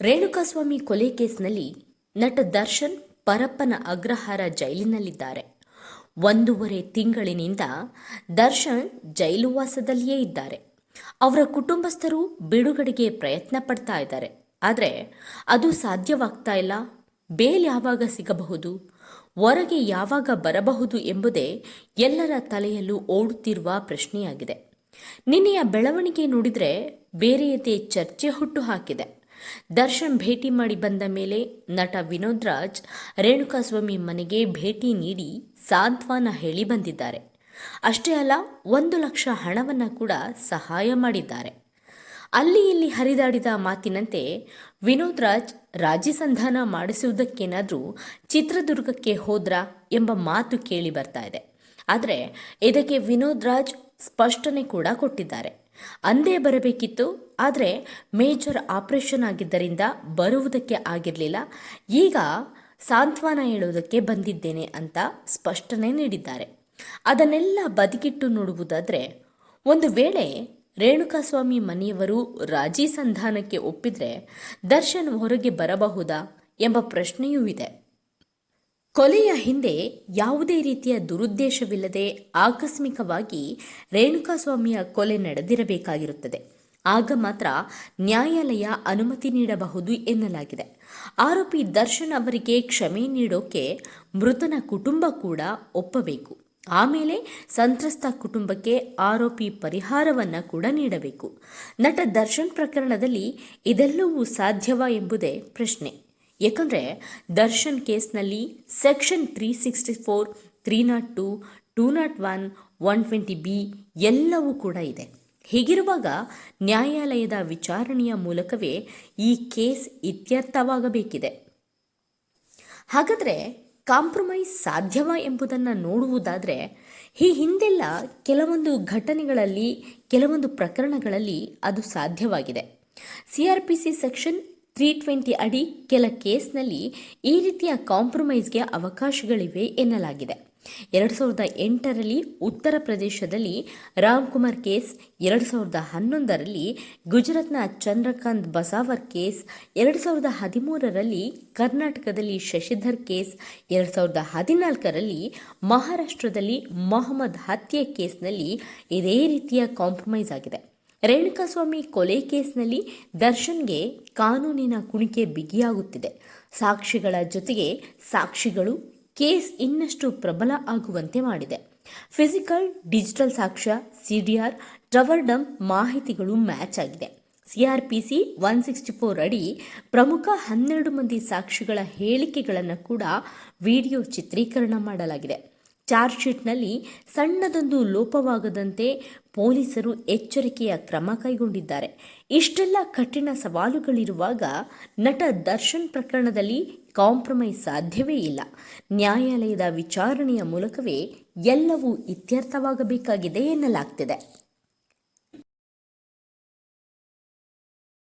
ರೇಣುಕಾಸ್ವಾಮಿ ಕೊಲೆ ಕೇಸ್ನಲ್ಲಿ ನಟ ದರ್ಶನ್ ಪರಪ್ಪನ ಅಗ್ರಹಾರ ಜೈಲಿನಲ್ಲಿದ್ದಾರೆ. ಒಂದೂವರೆ ತಿಂಗಳಿನಿಂದ ದರ್ಶನ್ ಜೈಲುವಾಸದಲ್ಲಿಯೇ ಇದ್ದಾರೆ. ಅವರ ಕುಟುಂಬಸ್ಥರು ಬಿಡುಗಡೆಗೆ ಪ್ರಯತ್ನ ಪಡ್ತಾ ಇದ್ದಾರೆ. ಆದರೆ ಅದು ಸಾಧ್ಯವಾಗ್ತಾ ಇಲ್ಲ. ಬೇಲ್ ಯಾವಾಗ ಸಿಗಬಹುದು? ಹೊರಗೆ ಯಾವಾಗ ಬರಬಹುದು ಎಂಬುದೇ ಎಲ್ಲರ ತಲೆಯಲ್ಲೂ ಓಡುತ್ತಿರುವ ಪ್ರಶ್ನೆಯಾಗಿದೆ. ನಿನ್ನೆಯ ಬೆಳವಣಿಗೆ ನೋಡಿದರೆ ಬೇರೆಯದೇ ಚರ್ಚೆ ಹುಟ್ಟು ಹಾಕಿದೆ. ದರ್ಶನ್ ಭೇಟಿ ಮಾಡಿ ಬಂದ ಮೇಲೆ ನಟ ವಿನೋದ್ ರಾಜ್ ರೇಣುಕಾಸ್ವಾಮಿ ಮನೆಗೆ ಭೇಟಿ ನೀಡಿ ಸಾಂತ್ವನ ಹೇಳಿ ಬಂದಿದ್ದಾರೆ. ಅಷ್ಟೇ ಅಲ್ಲ, ಒಂದು ಲಕ್ಷ ಹಣವನ್ನು ಕೂಡ ಸಹಾಯ ಮಾಡಿದ್ದಾರೆ. ಅಲ್ಲಿ ಇಲ್ಲಿ ಹರಿದಾಡಿದ ಮಾತಿನಂತೆ ವಿನೋದ್ ರಾಜ್ ರಾಜಿ ಸಂಧಾನ ಮಾಡಿಸುವುದಕ್ಕೇನಾದರೂ ಚಿತ್ರದುರ್ಗಕ್ಕೆ ಹೋದ್ರಾ ಎಂಬ ಮಾತು ಕೇಳಿ ಬರ್ತಾ ಇದೆ. ಆದರೆ ಇದಕ್ಕೆ ವಿನೋದ್ ರಾಜ್ ಸ್ಪಷ್ಟನೆ ಕೂಡ ಕೊಟ್ಟಿದ್ದಾರೆ. ಅಂದೇ ಬರಬೇಕಿತ್ತು, ಆದರೆ ಮೇಜರ್ ಆಪರೇಷನ್ ಆಗಿದ್ದರಿಂದ ಬರುವುದಕ್ಕೆ ಆಗಿರಲಿಲ್ಲ. ಈಗ ಸಾಂತ್ವನ ಹೇಳುವುದಕ್ಕೆ ಬಂದಿದ್ದೇನೆ ಅಂತ ಸ್ಪಷ್ಟನೆ ನೀಡಿದ್ದಾರೆ. ಅದನ್ನೆಲ್ಲ ಬದಿಗಿಟ್ಟು ನೋಡುವುದಾದರೆ, ಒಂದು ವೇಳೆ ರೇಣುಕಾಸ್ವಾಮಿ ಮನೆಯವರು ರಾಜಿ ಸಂಧಾನಕ್ಕೆ ಒಪ್ಪಿದರೆ ದರ್ಶನ್ ಹೊರಗೆ ಬರಬಹುದಾ ಎಂಬ ಪ್ರಶ್ನೆಯೂ ಇದೆ. ಕೊಲೆಯ ಹಿಂದೆ ಯಾವುದೇ ರೀತಿಯ ದುರುದ್ದೇಶವಿಲ್ಲದೆ ಆಕಸ್ಮಿಕವಾಗಿ ರೇಣುಕಾಸ್ವಾಮಿಯ ಕೊಲೆ ನಡೆದಿರಬೇಕಾಗಿರುತ್ತದೆ. ಆಗ ಮಾತ್ರ ನ್ಯಾಯಾಲಯ ಅನುಮತಿ ನೀಡಬಹುದು ಎನ್ನಲಾಗಿದೆ. ಆರೋಪಿ ದರ್ಶನ್ ಅವರಿಗೆ ಕ್ಷಮೆ ನೀಡೋಕೆ ಮೃತನ ಕುಟುಂಬ ಕೂಡ ಒಪ್ಪಬೇಕು. ಆಮೇಲೆ ಸಂತ್ರಸ್ತ ಕುಟುಂಬಕ್ಕೆ ಆರೋಪಿ ಪರಿಹಾರವನ್ನು ಕೂಡ ನೀಡಬೇಕು. ನಟ ದರ್ಶನ್ ಪ್ರಕರಣದಲ್ಲಿ ಇದೆಲ್ಲವೂ ಸಾಧ್ಯವಾ ಎಂಬುದೇ ಪ್ರಶ್ನೆ. ಏಕೆಂದರೆ ದರ್ಶನ್ ಕೇಸ್ನಲ್ಲಿ section three sixty four, three nought two, two nought one one twenty B ಎಲ್ಲವೂ ಕೂಡ ಇದೆ. ಹೀಗಿರುವಾಗ ನ್ಯಾಯಾಲಯದ ವಿಚಾರಣೆಯ ಮೂಲಕವೇ ಈ ಕೇಸ್ ಇತ್ಯರ್ಥವಾಗಬೇಕಿದೆ. ಹಾಗಾದರೆ ಕಾಂಪ್ರಮೈಸ್ ಸಾಧ್ಯವಾ ಎಂಬುದನ್ನು ನೋಡುವುದಾದರೆ ಈ ಹಿಂದೆಲ್ಲ ಕೆಲವೊಂದು ಘಟನೆಗಳಲ್ಲಿ, ಕೆಲವೊಂದು ಪ್ರಕರಣಗಳಲ್ಲಿ ಅದು ಸಾಧ್ಯವಾಗಿದೆ. C R P C section three twenty ಅಡಿ ಕೆಲ ಕೇಸ್ನಲ್ಲಿ ಈ ರೀತಿಯ ಕಾಂಪ್ರಮೈಸ್ಗೆ ಅವಕಾಶಗಳಿವೆ ಎನ್ನಲಾಗಿದೆ. ಎರಡು ಸಾವಿರದ ಎಂಟರಲ್ಲಿ ಉತ್ತರ ಪ್ರದೇಶದಲ್ಲಿ ರಾಮ್ಕುಮಾರ್ ಕೇಸ್, ಎರಡು ಸಾವಿರದ ಹನ್ನೊಂದರಲ್ಲಿ ಗುಜರಾತ್ನ ಚಂದ್ರಕಾಂತ್ ಬಸಾವರ್ ಕೇಸ್, ಎರಡು ಸಾವಿರದ ಹದಿಮೂರರಲ್ಲಿ ಕರ್ನಾಟಕದಲ್ಲಿ ಶಶಿಧರ್ ಕೇಸ್, ಎರಡು ಸಾವಿರದ ಹದಿನಾಲ್ಕರಲ್ಲಿ ಮಹಾರಾಷ್ಟ್ರದಲ್ಲಿ ಮೊಹಮ್ಮದ್ ಹತ್ಯೆ ಕೇಸ್ನಲ್ಲಿ ಇದೇ ರೀತಿಯ ಕಾಂಪ್ರಮೈಸ್ ಆಗಿದೆ. ರೇಣುಕಾಸ್ವಾಮಿ ಕೊಲೆ ಕೇಸ್ನಲ್ಲಿ ದರ್ಶನ್ಗೆ ಕಾನೂನಿನ ಕುಣಿಕೆ ಬಿಗಿಯಾಗುತ್ತಿದೆ. ಸಾಕ್ಷಿಗಳ ಜೊತೆಗೆ ಸಾಕ್ಷಿಗಳು ಕೇಸ್ ಇನ್ನಷ್ಟು ಪ್ರಬಲ ಆಗುವಂತೆ ಮಾಡಿದೆ. ಫಿಸಿಕಲ್, ಡಿಜಿಟಲ್ ಸಾಕ್ಷ್ಯ, ಸಿಡಿಆರ್ ಟ್ರವರ್ಡಮ್ ಮಾಹಿತಿಗಳು ಮ್ಯಾಚ್ ಆಗಿದೆ. ಸಿಆರ್ಪಿಸಿ ಒನ್ ಸಿಕ್ಸ್ಟಿ ಫೋರ್ ಅಡಿ ಪ್ರಮುಖ ಹನ್ನೆರಡು ಮಂದಿ ಸಾಕ್ಷಿಗಳ ಹೇಳಿಕೆಗಳನ್ನು ಕೂಡ ವಿಡಿಯೋ ಚಿತ್ರೀಕರಣ ಮಾಡಲಾಗಿದೆ. ಚಾರ್ಜ್ ಶೀಟ್ನಲ್ಲಿ ಸಣ್ಣದೊಂದು ಲೋಪವಾಗದಂತೆ ಪೊಲೀಸರು ಎಚ್ಚರಿಕೆಯ ಕ್ರಮ ಕೈಗೊಂಡಿದ್ದಾರೆ. ಇಷ್ಟೆಲ್ಲ ಕಠಿಣ ಸವಾಲುಗಳಿರುವಾಗ ನಟ ದರ್ಶನ್ ಪ್ರಕರಣದಲ್ಲಿ ಕಾಂಪ್ರಮೈಸ್ ಸಾಧ್ಯವೇ ಇಲ್ಲ. ನ್ಯಾಯಾಲಯದ ವಿಚಾರಣೆಯ ಮೂಲಕವೇ ಎಲ್ಲವೂ ಇತ್ಯರ್ಥವಾಗಬೇಕಾಗಿದೆ ಎನ್ನಲಾಗ್ತಿದೆ.